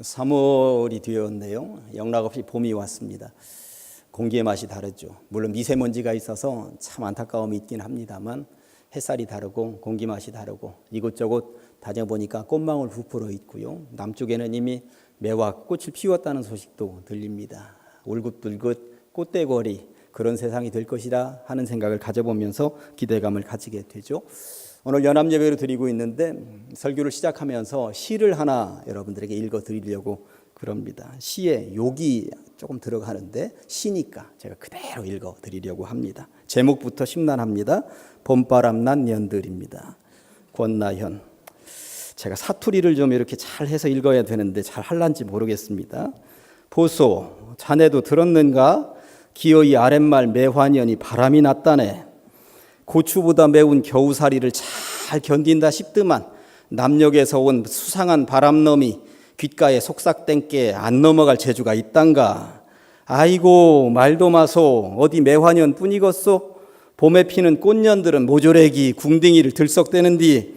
3월이 되었네요. 영락없이 봄이 왔습니다. 공기의 맛이 다르죠. 물론 미세먼지가 있어서 참 안타까움이 있긴 합니다만 햇살이 다르고 공기 맛이 다르고 이곳저곳 다녀보니까 꽃망울 부풀어 있고요. 남쪽에는 이미 매화 꽃을 피웠다는 소식도 들립니다. 울긋불긋 꽃대거리 그런 세상이 될 것이라 하는 생각을 가져보면서 기대감을 가지게 되죠. 오늘 연합 예배로 드리고 있는데 설교를 시작하면서 시를 하나 여러분들에게 읽어 드리려고 그럽니다. 시에 욕이 조금 들어가는데 시니까 제가 그대로 읽어 드리려고 합니다. 제목부터 심란합니다. 봄바람 난 년들입니다. 권나현. 제가 사투리를 좀 이렇게 잘 해서 읽어야 되는데 잘 할란지 모르겠습니다. 보소, 자네도 들었는가? 기어이 아랫말 매화년이 바람이 났다네. 고추보다 매운 겨우살이를 잘 견딘다 싶더만 남녘에서 온 수상한 바람놈이 귓가에 속삭땡게 안 넘어갈 재주가 있단가. 아이고 말도 마소 어디 매화년 뿐이겠소. 봄에 피는 꽃년들은 모조래기 궁딩이를 들썩대는디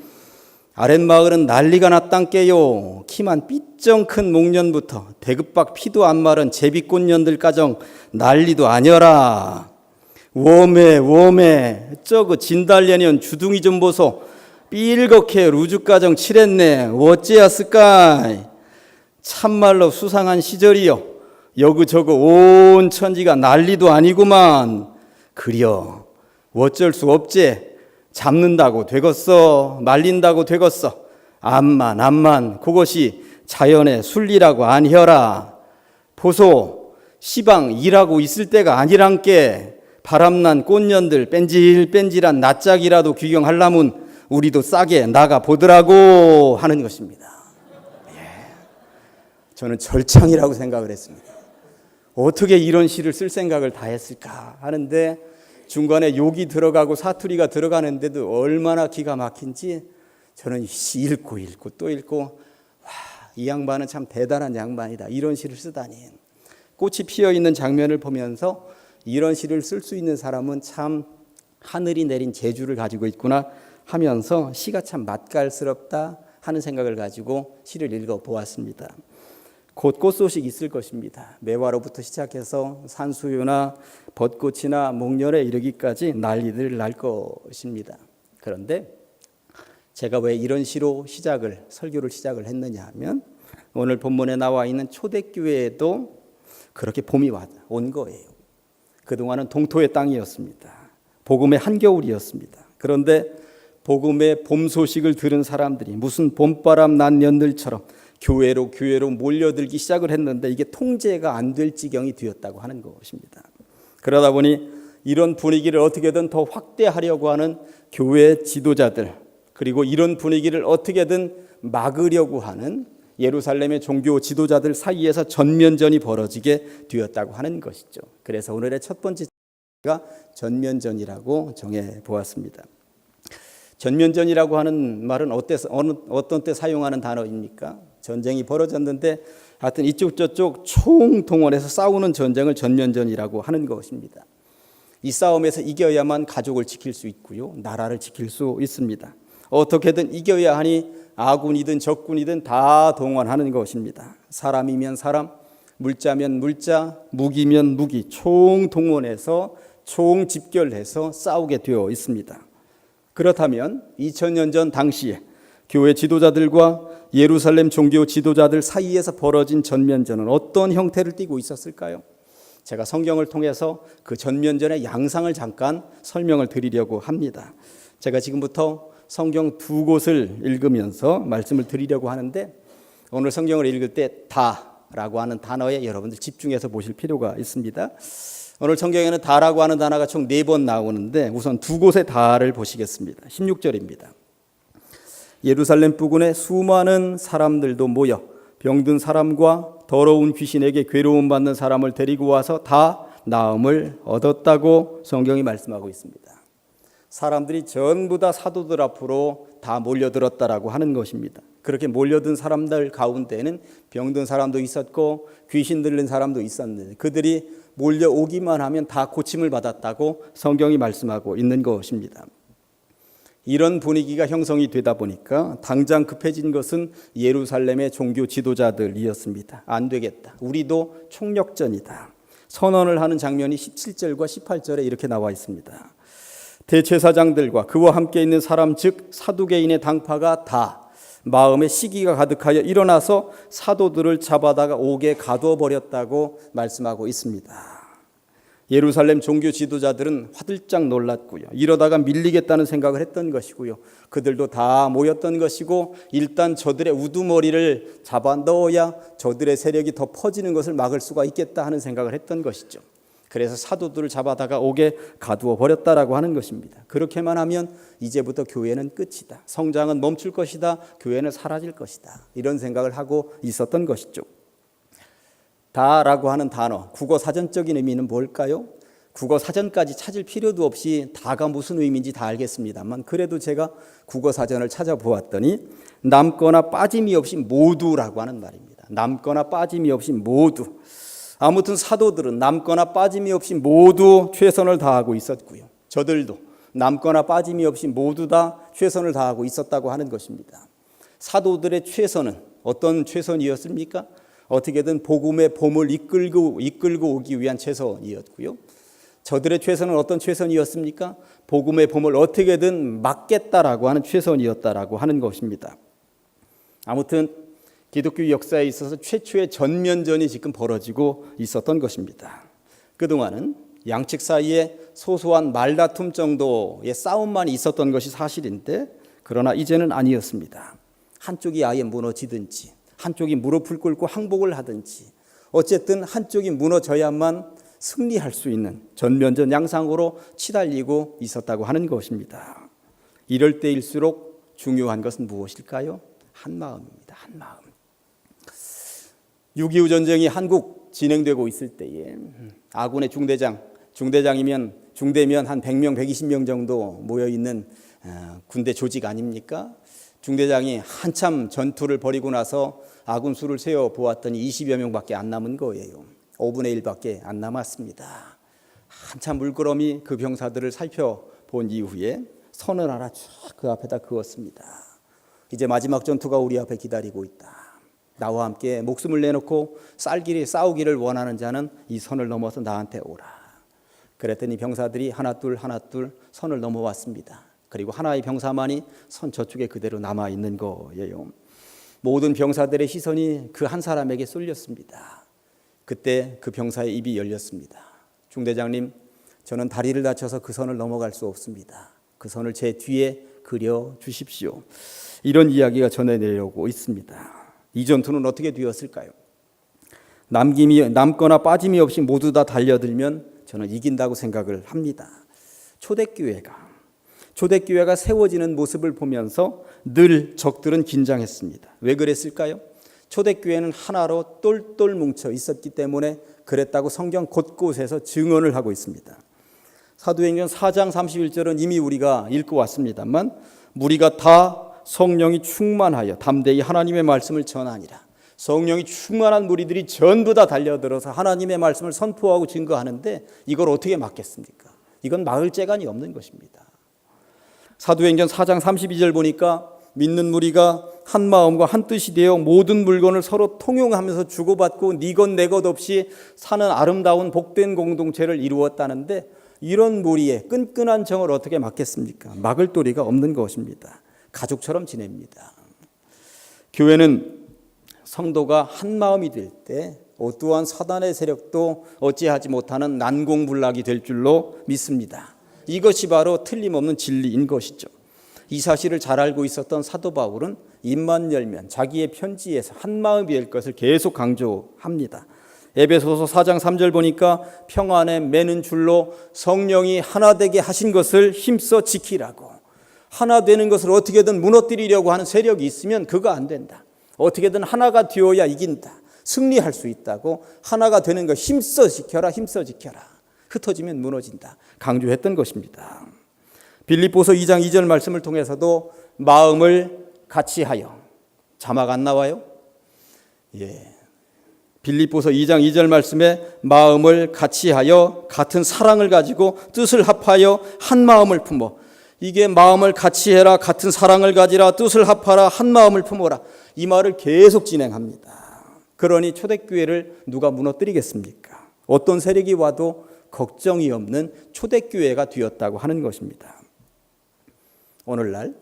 아랫마을은 난리가 났단께요. 키만 삐쩍 큰 목련부터 대급박 피도 안 마른 제비꽃년들 가정 난리도 아니어라. 웜에 웜에 저그 진달래년 주둥이 좀 보소. 삘겋게 루즈가정 칠했네. 어찌였을까? 참말로 수상한 시절이요. 여그저그 온 천지가 난리도 아니구만. 그려. 어쩔 수 없지. 잡는다고 되겠어. 말린다고 되겠어. 암만 암만 그것이 자연의 순리라고 아니여라. 보소. 시방 일하고 있을 때가 아니란께 바람난 꽃년들 뺀질뺀질한 낯짝이라도 귀경하려면 우리도 싸게 나가 보더라고 하는 것입니다. 저는 절창이라고 생각을 했습니다. 어떻게 이런 시를 쓸 생각을 다 했을까 하는데 중간에 욕이 들어가고 사투리가 들어가는데도 얼마나 기가 막힌지 저는 시 읽고 읽고 또 읽고 와, 이 양반은 참 대단한 양반이다. 이런 시를 쓰다니. 꽃이 피어 있는 장면을 보면서 이런 시를 쓸 수 있는 사람은 참 하늘이 내린 재주를 가지고 있구나 하면서 시가 참 맛깔스럽다 하는 생각을 가지고 시를 읽어 보았습니다. 곧 꽃소식 있을 것입니다. 매화로부터 시작해서 산수유나 벚꽃이나 목련에 이르기까지 난리들 날 것입니다. 그런데 제가 왜 이런 시로 시작을 설교를 시작을 했느냐 하면 오늘 본문에 나와 있는 초대교회에도 그렇게 봄이 온 거예요. 그동안은 동토의 땅이었습니다. 복음의 한겨울이었습니다. 그런데 복음의 봄 소식을 들은 사람들이 무슨 봄바람 난 년들처럼 교회로 교회로 몰려들기 시작을 했는데 이게 통제가 안 될 지경이 되었다고 하는 것입니다. 그러다 보니 이런 분위기를 어떻게든 더 확대하려고 하는 교회 지도자들 그리고 이런 분위기를 어떻게든 막으려고 하는 예루살렘의 종교 지도자들 사이에서 전면전이 벌어지게 되었다고 하는 것이죠. 그래서 오늘의 첫 번째가 전면전이라고 정해 보았습니다. 전면전이라고 하는 말은 어때, 어느, 어떤 때 사용하는 단어입니까? 전쟁이 벌어졌는데 하여튼 이쪽 저쪽 총동원해서 싸우는 전쟁을 전면전이라고 하는 것입니다. 이 싸움에서 이겨야만 가족을 지킬 수 있고요. 나라를 지킬 수 있습니다. 어떻게든 이겨야 하니 아군이든 적군이든 다 동원하는 것입니다. 사람이면 사람, 물자면 물자, 무기면 무기, 총 동원해서 총 집결해서 싸우게 되어 있습니다. 그렇다면 2000년 전 당시에 교회 지도자들과 예루살렘 종교 지도자들 사이에서 벌어진 전면전은 어떤 형태를 띠고 있었을까요? 제가 성경을 통해서 그 전면전의 양상을 잠깐 설명을 드리려고 합니다. 제가 지금부터 성경 두 곳을 읽으면서 말씀을 드리려고 하는데 오늘 성경을 읽을 때 다라고 하는 단어에 여러분들 집중해서 보실 필요가 있습니다. 오늘 성경에는 다라고 하는 단어가 총 네 번 나오는데 우선 두 곳의 다를 보시겠습니다. 16절입니다. 예루살렘 부근에 수많은 사람들도 모여 병든 사람과 더러운 귀신에게 괴로움 받는 사람을 데리고 와서 다 나음을 얻었다고 성경이 말씀하고 있습니다. 사람들이 전부 다 사도들 앞으로 다 몰려들었다라고 하는 것입니다. 그렇게 몰려든 사람들 가운데는 병든 사람도 있었고 귀신 들린 사람도 있었는데 그들이 몰려오기만 하면 다 고침을 받았다고 성경이 말씀하고 있는 것입니다. 이런 분위기가 형성이 되다 보니까 당장 급해진 것은 예루살렘의 종교 지도자들이었습니다. 안 되겠다. 우리도 총력전이다. 선언을 하는 장면이 17절과 18절에 이렇게 나와 있습니다. 대제사장들과 그와 함께 있는 사람 즉 사두개인의 당파가 다 마음에 시기가 가득하여 일어나서 사도들을 잡아다가 옥에 가두어 버렸다고 말씀하고 있습니다. 예루살렘 종교 지도자들은 화들짝 놀랐고요. 이러다가 밀리겠다는 생각을 했던 것이고요. 그들도 다 모였던 것이고 일단 저들의 우두머리를 잡아 넣어야 저들의 세력이 더 퍼지는 것을 막을 수가 있겠다 하는 생각을 했던 것이죠. 그래서 사도들을 잡아다가 옥에 가두어 버렸다라고 하는 것입니다. 그렇게만 하면 이제부터 교회는 끝이다. 성장은 멈출 것이다. 교회는 사라질 것이다. 이런 생각을 하고 있었던 것이죠. 다라고 하는 단어, 국어 사전적인 의미는 뭘까요? 국어 사전까지 찾을 필요도 없이 다가 무슨 의미인지 다 알겠습니다만 그래도 제가 국어 사전을 찾아보았더니 남거나 빠짐이 없이 모두라고 하는 말입니다. 남거나 빠짐이 없이 모두. 아무튼 사도들은 남거나 빠짐이 없이 모두 최선을 다하고 있었고요. 저들도 남거나 빠짐이 없이 모두 다 최선을 다하고 있었다고 하는 것입니다. 사도들의 최선은 어떤 최선이었습니까? 어떻게든 복음의 봄을 이끌고 이끌고 오기 위한 최선이었고요. 저들의 최선은 어떤 최선이었습니까? 복음의 봄을 어떻게든 막겠다라고 하는 최선이었다라고 하는 것입니다. 아무튼 기독교 역사에 있어서 최초의 전면전이 지금 벌어지고 있었던 것입니다. 그동안은 양측 사이에 소소한 말다툼 정도의 싸움만 있었던 것이 사실인데 그러나 이제는 아니었습니다. 한쪽이 아예 무너지든지 한쪽이 무릎을 꿇고 항복을 하든지 어쨌든 한쪽이 무너져야만 승리할 수 있는 전면전 양상으로 치달리고 있었다고 하는 것입니다. 이럴 때일수록 중요한 것은 무엇일까요? 한 마음입니다. 한 마음. 6.25 전쟁이 한국 진행되고 있을 때에 아군의 중대장, 중대장이면 중대면 한 100명, 120명 정도 모여 있는 어, 군대 조직 아닙니까? 중대장이 한참 전투를 벌이고 나서 아군 수를 세어 보았더니 20여 명밖에 안 남은 거예요. 5분의 1밖에 안 남았습니다. 한참 물끄러미 그 병사들을 살펴본 이후에 선을 하나 쫙 그 앞에다 그었습니다. 이제 마지막 전투가 우리 앞에 기다리고 있다. 나와 함께 목숨을 내놓고 쌀길이 싸우기를 원하는 자는 이 선을 넘어서 나한테 오라. 그랬더니 병사들이 하나 둘 하나 둘 선을 넘어왔습니다. 그리고 하나의 병사만이 선 저쪽에 그대로 남아 있는 거예요. 모든 병사들의 시선이 그 한 사람에게 쏠렸습니다. 그때 그 병사의 입이 열렸습니다. 중대장님, 저는 다리를 다쳐서 그 선을 넘어갈 수 없습니다. 그 선을 제 뒤에 그려 주십시오. 이런 이야기가 전해 내려오고 있습니다. 이 전투는 어떻게 되었을까요? 남김이 남거나 빠짐이 없이 모두 다 달려들면 저는 이긴다고 생각을 합니다. 초대교회가 초대교회가 세워지는 모습을 보면서 늘 적들은 긴장했습니다. 왜 그랬을까요? 초대교회는 하나로 똘똘 뭉쳐 있었기 때문에 그랬다고 성경 곳곳에서 증언을 하고 있습니다. 사도행전 4장 31절은 이미 우리가 읽고 왔습니다만 무리가 다 성령이 충만하여 담대히 하나님의 말씀을 전하니라. 성령이 충만한 무리들이 전부 다 달려들어서 하나님의 말씀을 선포하고 증거하는데 이걸 어떻게 막겠습니까? 이건 막을 재간이 없는 것입니다. 사도행전 4장 32절 보니까 믿는 무리가 한 마음과 한 뜻이 되어 모든 물건을 서로 통용하면서 주고받고 니것 내것 없이 사는 아름다운 복된 공동체를 이루었다는데 이런 무리의 끈끈한 정을 어떻게 막겠습니까? 막을 도리가 없는 것입니다. 가족처럼 지냅니다. 교회는 성도가 한 마음이 될때 어떠한 사단의 세력도 어찌하지 못하는 난공불락이 될 줄로 믿습니다. 이것이 바로 틀림없는 진리인 것이죠. 이 사실을 잘 알고 있었던 사도 바울은 입만 열면 자기의 편지에서 한 마음이 될 것을 계속 강조합니다. 에베소서 4장 3절 보니까 평안에 매는 줄로 성령이 하나 되게 하신 것을 힘써 지키라고. 하나 되는 것을 어떻게든 무너뜨리려고 하는 세력이 있으면 그거 안 된다. 어떻게든 하나가 되어야 이긴다. 승리할 수 있다고 하나가 되는 거 힘써 지켜라, 힘써 지켜라. 흩어지면 무너진다. 강조했던 것입니다. 빌립보서 2장 2절 말씀을 통해서도 마음을 같이 하여 자막 안 나와요? 예. 빌립보서 2장 2절 말씀에 마음을 같이 하여 같은 사랑을 가지고 뜻을 합하여 한 마음을 품어 이게 마음을 같이 해라, 같은 사랑을 가지라, 뜻을 합하라, 한 마음을 품어라. 이 말을 계속 진행합니다. 그러니 초대교회를 누가 무너뜨리겠습니까? 어떤 세력이 와도 걱정이 없는 초대교회가 되었다고 하는 것입니다. 오늘날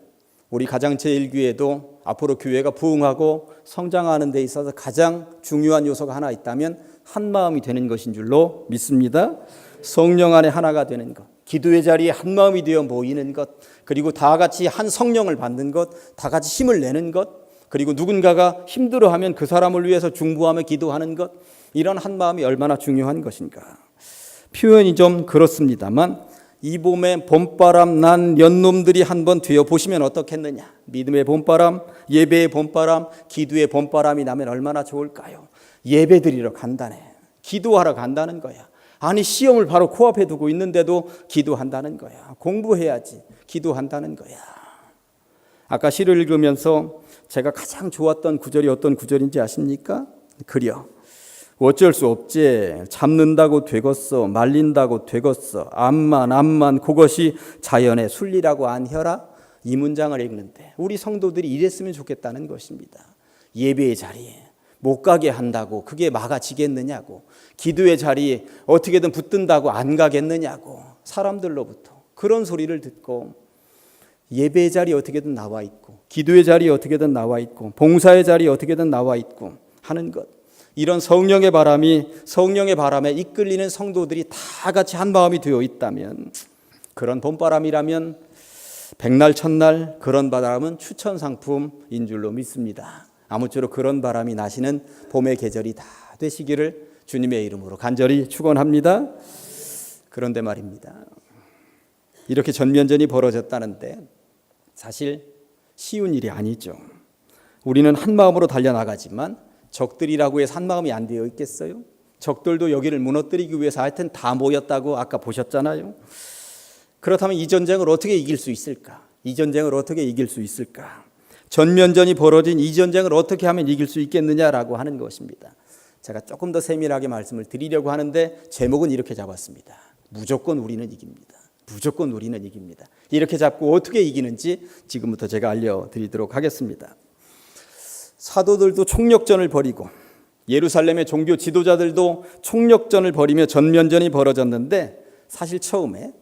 우리 가장 제1교회도 앞으로 교회가 부흥하고 성장하는 데 있어서 가장 중요한 요소가 하나 있다면 한 마음이 되는 것인 줄로 믿습니다. 성령 안에 하나가 되는 것. 기도의 자리에 한 마음이 되어 모이는 것. 그리고 다 같이 한 성령을 받는 것. 다 같이 힘을 내는 것. 그리고 누군가가 힘들어하면 그 사람을 위해서 중부하며 기도하는 것. 이런 한 마음이 얼마나 중요한 것인가. 표현이 좀 그렇습니다만 이 봄에 봄바람 난 연놈들이 한번 되어 보시면 어떻겠느냐. 믿음의 봄바람, 예배의 봄바람, 기도의 봄바람이 나면 얼마나 좋을까요? 예배 드리러 간다네. 기도하러 간다는 거야. 아니 시험을 바로 코앞에 두고 있는데도 기도한다는 거야. 공부해야지. 기도한다는 거야. 아까 시를 읽으면서 제가 가장 좋았던 구절이 어떤 구절인지 아십니까? 그려. 어쩔 수 없지. 잡는다고 되겠어. 말린다고 되겠어. 암만 암만 그것이 자연의 순리라고 안혀라. 이 문장을 읽는데 우리 성도들이 이랬으면 좋겠다는 것입니다. 예배의 자리에 못 가게 한다고 그게 막아지겠느냐고. 기도의 자리에 어떻게든 붙든다고 안 가겠느냐고. 사람들로부터 그런 소리를 듣고 예배의 자리에 어떻게든 나와 있고 기도의 자리에 어떻게든 나와 있고 봉사의 자리에 어떻게든 나와 있고 하는 것. 이런 성령의 바람이 성령의 바람에 이끌리는 성도들이 다 같이 한 마음이 되어 있다면 그런 봄바람이라면 백날 첫날 그런 바람은 추천 상품인 줄로 믿습니다. 아무쪼록 그런 바람이 나시는 봄의 계절이 다 되시기를 주님의 이름으로 간절히 축원합니다. 그런데 말입니다. 이렇게 전면전이 벌어졌다는데 사실 쉬운 일이 아니죠. 우리는 한 마음으로 달려나가지만 적들이라고 해서 한 마음이 안 되어 있겠어요? 적들도 여기를 무너뜨리기 위해서 하여튼 다 모였다고 아까 보셨잖아요. 그렇다면 이 전쟁을 어떻게 이길 수 있을까? 이 전쟁을 어떻게 이길 수 있을까? 전면전이 벌어진 이 전쟁을 어떻게 하면 이길 수 있겠느냐라고 하는 것입니다. 제가 조금 더 세밀하게 말씀을 드리려고 하는데 제목은 이렇게 잡았습니다. 무조건 우리는 이깁니다. 무조건 우리는 이깁니다. 이렇게 잡고 어떻게 이기는지 지금부터 제가 알려드리도록 하겠습니다. 사도들도 총력전을 벌이고 예루살렘의 종교 지도자들도 총력전을 벌이며 전면전이 벌어졌는데 사실 처음에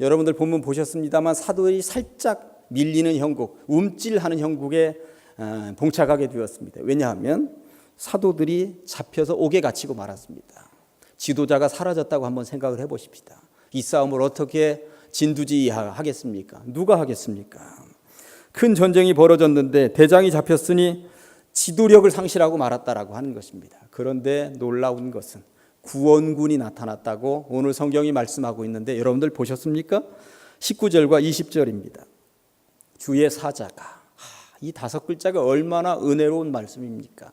여러분들 본문 보셨습니다만 사도들이 살짝 밀리는 형국, 움찔하는 형국에 어, 봉착하게 되었습니다. 왜냐하면 사도들이 잡혀서 옥에 갇히고 말았습니다. 지도자가 사라졌다고 한번 생각을 해보십시다. 이 싸움을 어떻게 진두지휘하겠습니까? 누가 하겠습니까? 큰 전쟁이 벌어졌는데 대장이 잡혔으니 지도력을 상실하고 말았다라고 하는 것입니다. 그런데 놀라운 것은 구원군이 나타났다고 오늘 성경이 말씀하고 있는데 여러분들 보셨습니까? 19절과 20절입니다. 주의 사자가 이 다섯 글자가 얼마나 은혜로운 말씀입니까?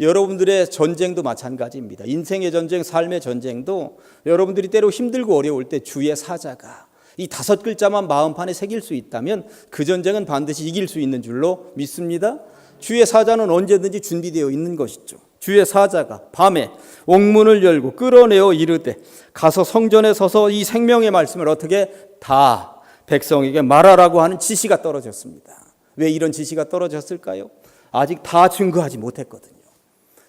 여러분들의 전쟁도 마찬가지입니다. 인생의 전쟁, 삶의 전쟁도 여러분들이 때로 힘들고 어려울 때 주의 사자가 이 다섯 글자만 마음판에 새길 수 있다면 그 전쟁은 반드시 이길 수 있는 줄로 믿습니다. 주의 사자는 언제든지 준비되어 있는 것이죠. 주의 사자가 밤에 옥문을 열고 끌어내어 이르되 가서 성전에 서서 이 생명의 말씀을 어떻게 다 백성에게 말하라고 하는 지시가 떨어졌습니다. 왜 이런 지시가 떨어졌을까요? 아직 다 증거하지 못했거든요.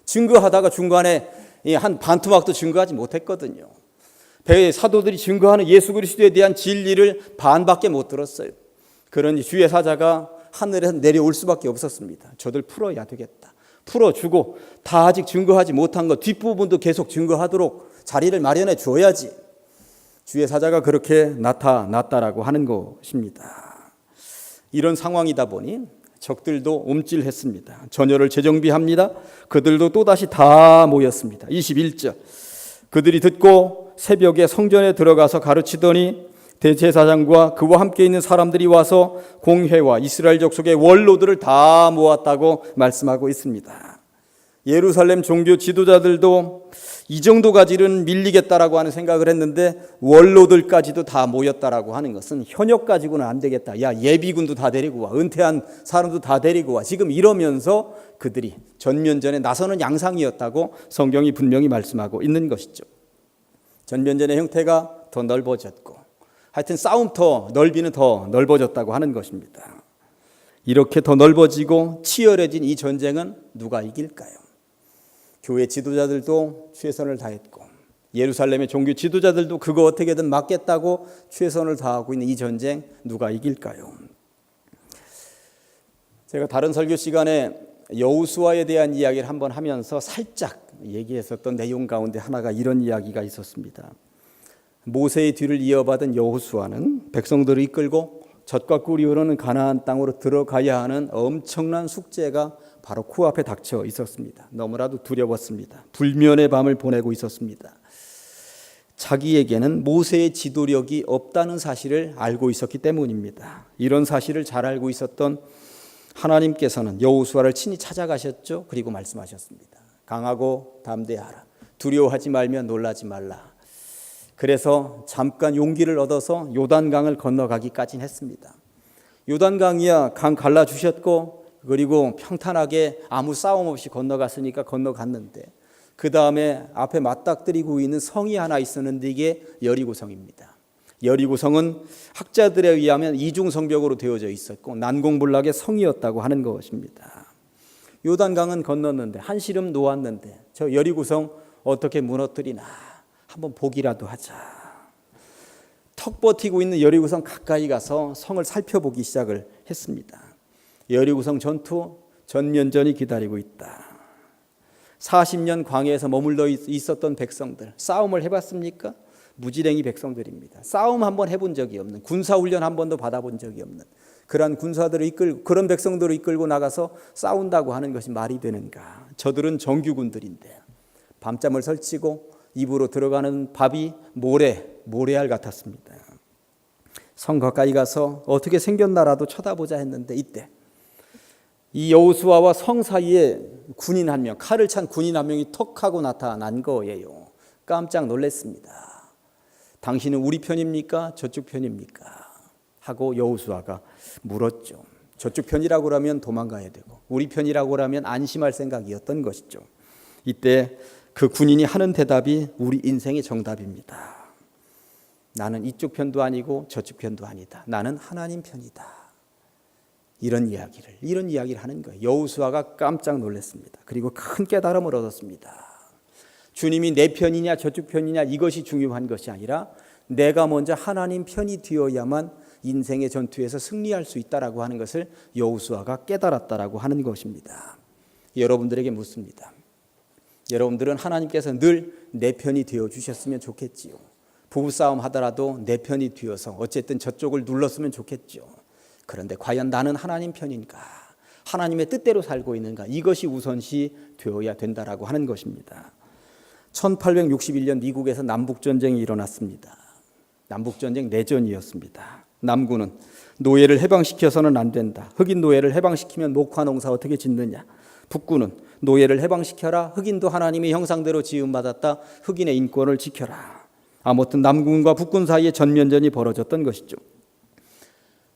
증거하다가 중간에 한 반토막도 증거하지 못했거든요. 배 사도들이 증거하는 예수 그리스도에 대한 진리를 반밖에 못 들었어요. 그러니 주의 사자가 하늘에서 내려올 수밖에 없었습니다. 저들 풀어야 되겠다. 풀어주고 다 아직 증거하지 못한 것 뒷부분도 계속 증거하도록 자리를 마련해 줘야지. 주의 사자가 그렇게 나타났다라고 하는 것입니다. 이런 상황이다 보니 적들도 옴찔했습니다. 전열을 재정비합니다. 그들도 또다시 다 모였습니다. 21절. 그들이 듣고 새벽에 성전에 들어가서 가르치더니 대제사장과 그와 함께 있는 사람들이 와서 공회와 이스라엘 족속의 원로들을 다 모았다고 말씀하고 있습니다. 예루살렘 종교 지도자들도 이 정도까지는 밀리겠다라고 하는 생각을 했는데 원로들까지도 다 모였다라고 하는 것은 현역 가지고는 안 되겠다. 야 예비군도 다 데리고 와, 은퇴한 사람도 다 데리고 와. 지금 이러면서 그들이 전면전에 나서는 양상이었다고 성경이 분명히 말씀하고 있는 것이죠. 전면전의 형태가 더 넓어졌고 하여튼 싸움터 넓이는 더 넓어졌다고 하는 것입니다. 이렇게 더 넓어지고 치열해진 이 전쟁은 누가 이길까요? 교회 지도자들도 최선을 다했고 예루살렘의 종교 지도자들도 그거 어떻게든 막겠다고 최선을 다하고 있는 이 전쟁 누가 이길까요? 제가 다른 설교 시간에 여우수아에 대한 이야기를 한번 하면서 살짝 얘기했었던 내용 가운데 하나가 이런 이야기가 있었습니다. 모세의 뒤를 이어받은 여호수아는 백성들을 이끌고 젖과 꿀이 흐르는 가나안 땅으로 들어가야 하는 엄청난 숙제가 바로 코앞에 닥쳐 있었습니다. 너무나도 두려웠습니다. 불면의 밤을 보내고 있었습니다. 자기에게는 모세의 지도력이 없다는 사실을 알고 있었기 때문입니다. 이런 사실을 잘 알고 있었던 하나님께서는 여호수아를 친히 찾아가셨죠. 그리고 말씀하셨습니다. 강하고 담대하라. 두려워하지 말며 놀라지 말라. 그래서 잠깐 용기를 얻어서 요단강을 건너가기까지 했습니다. 요단강이야 강 갈라 주셨고 그리고 평탄하게 아무 싸움 없이 건너갔으니까 건너갔는데 그 다음에 앞에 맞닥뜨리고 있는 성이 하나 있었는데 이게 여리고성입니다. 여리고성은 학자들에 의하면 이중 성벽으로 되어져 있었고 난공불락의 성이었다고 하는 것입니다. 요단강은 건넜는데 한시름 놓았는데 저 여리고성 어떻게 무너뜨리나 한번 보기라도 하자. 턱 버티고 있는 여리고성 가까이 가서 성을 살펴보기 시작을 했습니다. 여리고성 전투 전면전이 기다리고 있다. 40년 광야에서 머물러 있었던 백성들 싸움을 해봤습니까? 무지랭이 백성들입니다. 싸움 한번 해본 적이 없는 군사 훈련 한 번도 받아본 적이 없는 그런 군사들을 이끌 그런 백성들을 이끌고 나가서 싸운다고 하는 것이 말이 되는가? 저들은 정규군들인데 밤잠을 설치고 입으로 들어가는 밥이 모래 모래알 같았습니다. 성 가까이 가서 어떻게 생겼나라도 쳐다보자 했는데 이때 이 여호수아와 성 사이에 군인 한 명, 칼을 찬 군인 한 명이 턱 하고 나타난 거예요. 깜짝 놀랐습니다. 당신은 우리 편입니까? 저쪽 편입니까? 하고 여호수아가 물었죠. 저쪽 편이라고 하면 도망가야 되고 우리 편이라고 하면 안심할 생각이었던 것이죠. 이때 그 군인이 하는 대답이 우리 인생의 정답입니다. 나는 이쪽 편도 아니고 저쪽 편도 아니다. 나는 하나님 편이다. 이런 이야기를 이런 이야기를 하는 거예요. 여우수아가 깜짝 놀랐습니다. 그리고 큰 깨달음을 얻었습니다. 주님이 내 편이냐 저쪽 편이냐 이것이 중요한 것이 아니라 내가 먼저 하나님 편이 되어야만 인생의 전투에서 승리할 수 있다라고 하는 것을 여우수아가 깨달았다라고 하는 것입니다. 여러분들에게 묻습니다. 여러분들은 하나님께서 늘 내 편이 되어 주셨으면 좋겠지요. 부부싸움 하더라도 내 편이 되어서 어쨌든 저쪽을 눌렀으면 좋겠죠. 그런데 과연 나는 하나님 편인가? 하나님의 뜻대로 살고 있는가? 이것이 우선시 되어야 된다라고 하는 것입니다. 1861년 미국에서 남북 전쟁이 일어났습니다. 남북 전쟁 내전이었습니다. 남군은 노예를 해방시켜서는 안 된다. 흑인 노예를 해방시키면 목화 농사 어떻게 짓느냐? 북군은 노예를 해방시켜라. 흑인도 하나님의 형상대로 지음받았다. 흑인의 인권을 지켜라. 아무튼 남군과 북군 사이에 전면전이 벌어졌던 것이죠.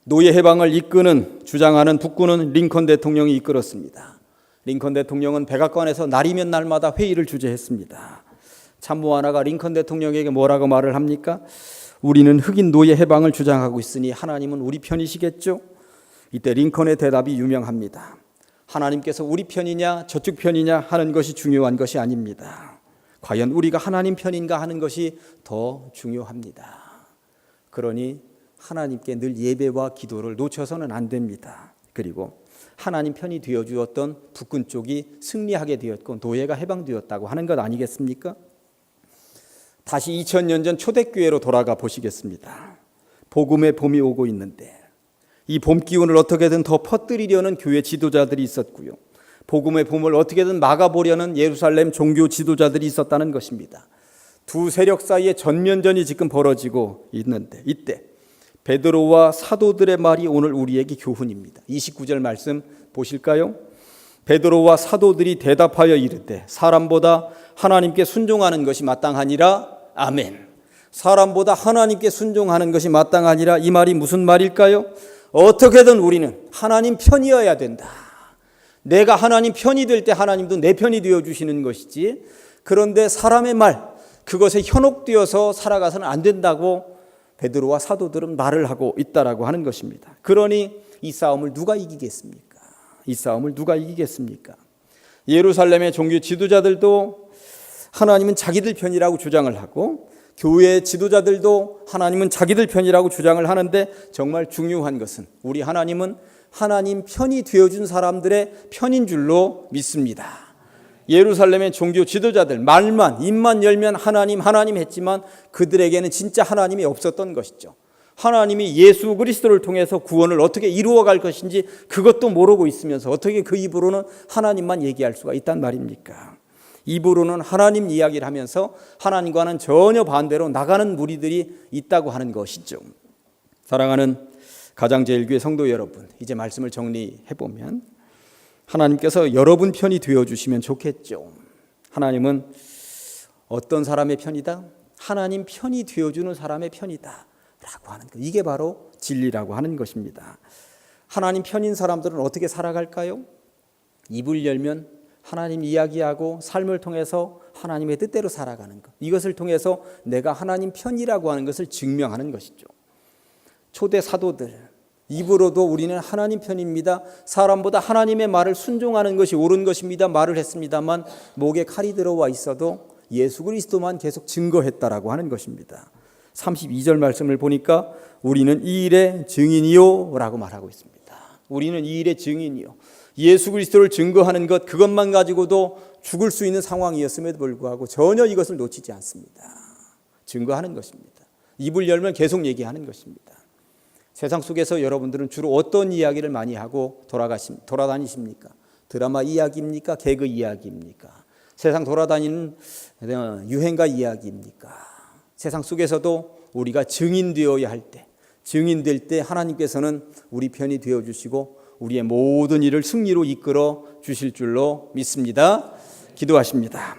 노예 해방을 이끄는 주장하는 북군은 링컨 대통령이 이끌었습니다. 링컨 대통령은 백악관에서 날이면 날마다 회의를 주재했습니다. 참모 하나가 링컨 대통령에게 뭐라고 말을 합니까? 우리는 흑인 노예 해방을 주장하고 있으니 하나님은 우리 편이시겠죠? 이때 링컨의 대답이 유명합니다. 하나님께서 우리 편이냐 저쪽 편이냐 하는 것이 중요한 것이 아닙니다. 과연 우리가 하나님 편인가 하는 것이 더 중요합니다. 그러니 하나님께 늘 예배와 기도를 놓쳐서는 안 됩니다. 그리고 하나님 편이 되어 주었던 북군 쪽이 승리하게 되었고 노예가 해방되었다고 하는 것 아니겠습니까? 다시 2000년 전 초대교회로 돌아가 보시겠습니다. 복음의 봄이 오고 있는데 이 봄 기운을 어떻게든 더 퍼뜨리려는 교회 지도자들이 있었고요. 복음의 봄을 어떻게든 막아보려는 예루살렘 종교 지도자들이 있었다는 것입니다. 두 세력 사이에 전면전이 지금 벌어지고 있는데 이때 베드로와 사도들의 말이 오늘 우리에게 교훈입니다. 29절 말씀 보실까요? 베드로와 사도들이 대답하여 이르되 사람보다 하나님께 순종하는 것이 마땅하니라 아멘. 사람보다 하나님께 순종하는 것이 마땅하니라 이 말이 무슨 말일까요? 어떻게든 우리는 하나님 편이어야 된다. 내가 하나님 편이 될 때 하나님도 내 편이 되어 주시는 것이지. 그런데 사람의 말 그것에 현혹되어서 살아가서는 안 된다고 베드로와 사도들은 말을 하고 있다라고 하는 것입니다. 그러니 이 싸움을 누가 이기겠습니까? 이 싸움을 누가 이기겠습니까? 예루살렘의 종교 지도자들도 하나님은 자기들 편이라고 주장을 하고 교회 지도자들도 하나님은 자기들 편이라고 주장을 하는데 정말 중요한 것은 우리 하나님은 하나님 편이 되어준 사람들의 편인 줄로 믿습니다. 예루살렘의 종교 지도자들 말만 입만 열면 하나님 하나님 했지만 그들에게는 진짜 하나님이 없었던 것이죠. 하나님이 예수 그리스도를 통해서 구원을 어떻게 이루어 갈 것인지 그것도 모르고 있으면서 어떻게 그 입으로는 하나님만 얘기할 수가 있단 말입니까? 입으로는 하나님 이야기를 하면서 하나님과는 전혀 반대로 나가는 무리들이 있다고 하는 것이죠. 사랑하는 가장 제일교회 성도 여러분, 이제 말씀을 정리해 보면 하나님께서 여러분 편이 되어 주시면 좋겠죠. 하나님은 어떤 사람의 편이다? 하나님 편이 되어 주는 사람의 편이다. 라고 하는 것. 이게 바로 진리라고 하는 것입니다. 하나님 편인 사람들은 어떻게 살아갈까요? 입을 열면 하나님 이야기하고 삶을 통해서 하나님의 뜻대로 살아가는 것. 이것을 통해서 내가 하나님 편이라고 하는 것을 증명하는 것이죠. 초대 사도들 입으로도 우리는 하나님 편입니다. 사람보다 하나님의 말을 순종하는 것이 옳은 것입니다. 말을 했습니다만 목에 칼이 들어와 있어도 예수 그리스도만 계속 증거했다라고 하는 것입니다. 32절 말씀을 보니까 우리는 이 일의 증인이요라고 말하고 있습니다. 우리는 이 일의 증인이요. 예수 그리스도를 증거하는 것 그것만 가지고도 죽을 수 있는 상황이었음에도 불구하고 전혀 이것을 놓치지 않습니다. 증거하는 것입니다. 입을 열면 계속 얘기하는 것입니다. 세상 속에서 여러분들은 주로 어떤 이야기를 많이 하고 돌아가시, 돌아다니십니까? 드라마 이야기입니까? 개그 이야기입니까? 세상 돌아다니는 유행가 이야기입니까? 세상 속에서도 우리가 증인되어야 할 때, 증인될 때 하나님께서는 우리 편이 되어 주시고 우리의 모든 일을 승리로 이끌어 주실 줄로 믿습니다. 기도하십니다.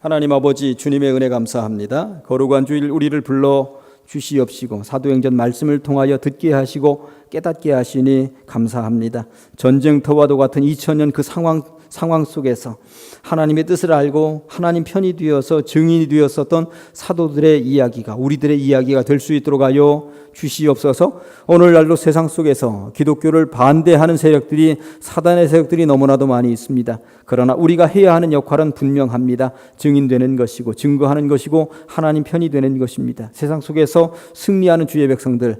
하나님 아버지 주님의 은혜 감사합니다. 거룩한 주일 우리를 불러 주시옵시고 사도행전 말씀을 통하여 듣게 하시고 깨닫게 하시니 감사합니다. 전쟁터와도 같은 2000년 그 상황 상황 속에서 하나님의 뜻을 알고 하나님 편이 되어서 증인이 되었었던 사도들의 이야기가 우리들의 이야기가 될 수 있도록 하여 주시옵소서. 오늘날도 세상 속에서 기독교를 반대하는 세력들이 사단의 세력들이 너무나도 많이 있습니다. 그러나 우리가 해야 하는 역할은 분명합니다. 증인되는 것이고 증거하는 것이고 하나님 편이 되는 것입니다. 세상 속에서 승리하는 주의 백성들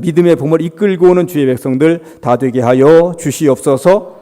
믿음의 봄을 이끌고 오는 주의 백성들 다 되게 하여 주시옵소서.